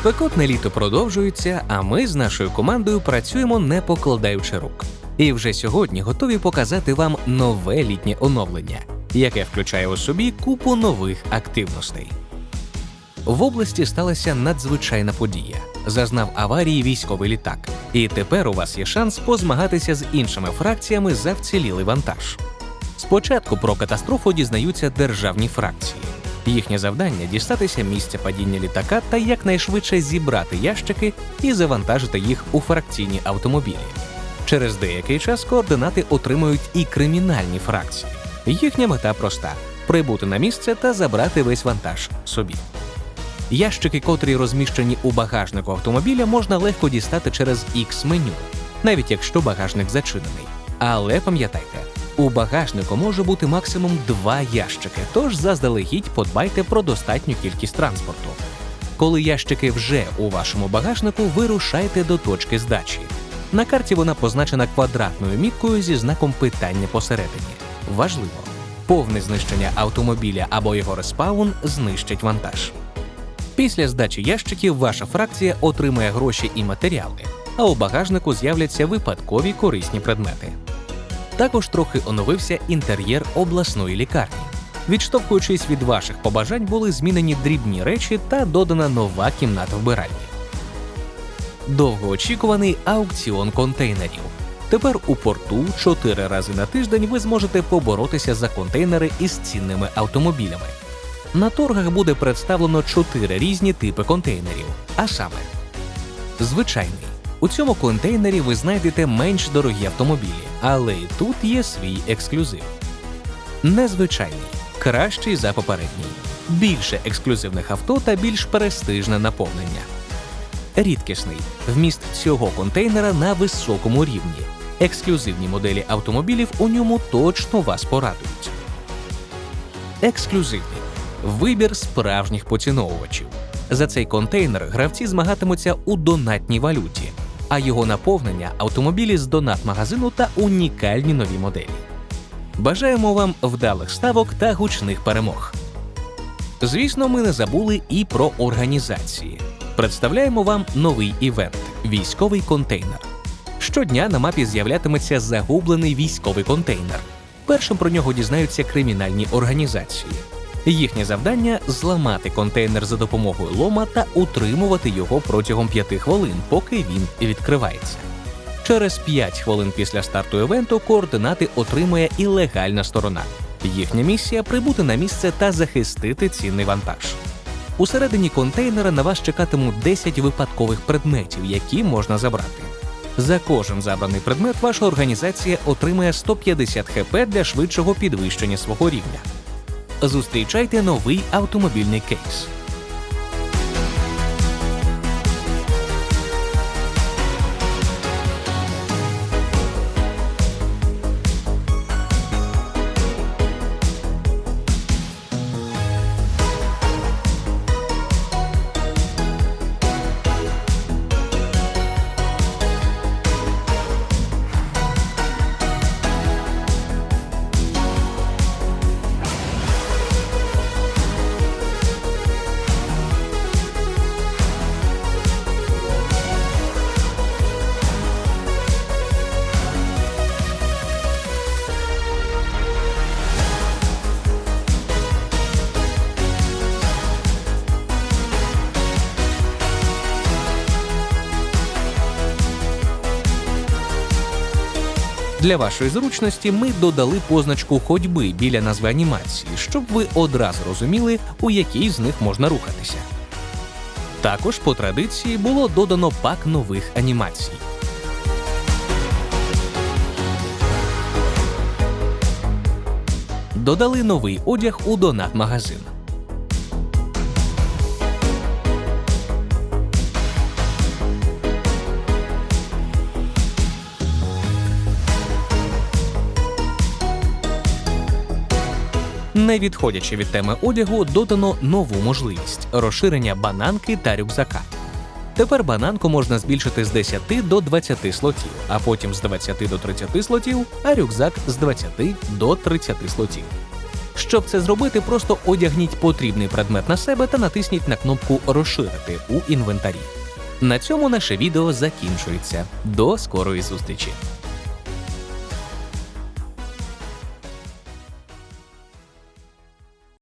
Спекотне літо продовжується, а ми з нашою командою працюємо не покладаючи рук. І вже сьогодні готові показати вам нове літнє оновлення, яке включає у собі купу нових активностей. В області сталася надзвичайна подія. Зазнав аварії військовий літак. І тепер у вас є шанс позмагатися з іншими фракціями за вцілілий вантаж. Спочатку про катастрофу дізнаються державні фракції. Їхнє завдання дістатися місця падіння літака та якнайшвидше зібрати ящики і завантажити їх у фракційні автомобілі. Через деякий час координати отримують і кримінальні фракції. Їхня мета проста прибути на місце та забрати весь вантаж собі. Ящики, котрі розміщені у багажнику автомобіля, можна легко дістати через x меню, навіть якщо багажник зачинений. Але пам'ятайте, у багажнику може бути максимум два ящики, тож заздалегідь подбайте про достатню кількість транспорту. Коли ящики вже у вашому багажнику, вирушайте до точки здачі. На карті вона позначена квадратною міткою зі знаком питання посередині. Важливо, повне знищення автомобіля або його респаун знищить вантаж. Після здачі ящиків ваша фракція отримає гроші і матеріали, а у багажнику з'являться випадкові корисні предмети. Також трохи оновився інтер'єр обласної лікарні. Відштовхуючись від ваших побажань, були змінені дрібні речі та додана нова кімната вбиральні. Довгоочікуваний аукціон контейнерів. Тепер у порту чотири рази на тиждень ви зможете поборотися за контейнери із цінними автомобілями. На торгах буде представлено чотири різні типи контейнерів, а саме звичайний. У цьому контейнері ви знайдете менш дорогі автомобілі, але і тут є свій ексклюзив. Незвичайний кращий за попередній, більше ексклюзивних авто та більш престижне наповнення. Рідкісний вміст цього контейнера на високому рівні. Ексклюзивні моделі автомобілів у ньому точно вас порадують. Ексклюзивний вибір справжніх поціновувачів. За цей контейнер гравці змагатимуться у донатній валюті, а його наповнення автомобілі з донат-магазину та унікальні нові моделі. Бажаємо вам вдалих ставок та гучних перемог. Звісно, ми не забули і про організації. Представляємо вам новий івент військовий контейнер. Щодня на мапі з'являтиметься загублений військовий контейнер. Першим про нього дізнаються кримінальні організації. Їхнє завдання зламати контейнер за допомогою лома та утримувати його протягом 5 хвилин, поки він відкривається. Через 5 хвилин після старту івенту координати отримує і легальна сторона. Їхня місія прибути на місце та захистити цінний вантаж. Усередині контейнера на вас чекатимуть 10 випадкових предметів, які можна забрати. За кожен забраний предмет ваша організація отримає 150 хп для швидшого підвищення свого рівня. Зустрічайте новий автомобільний кейс. Для вашої зручності ми додали позначку ходьби біля назви анімації, щоб ви одразу розуміли, у якій з них можна рухатися. Також по традиції було додано пак нових анімацій. Додали новий одяг у донат-магазин. Не відходячи від теми одягу, додано нову можливість розширення бананки та рюкзака. Тепер бананку можна збільшити з 10 до 20 слотів, а потім з 20 до 30 слотів, а рюкзак з 20 до 30 слотів. Щоб це зробити, просто одягніть потрібний предмет на себе та натисніть на кнопку Розширити у інвентарі. На цьому наше відео закінчується. До скорої зустрічі!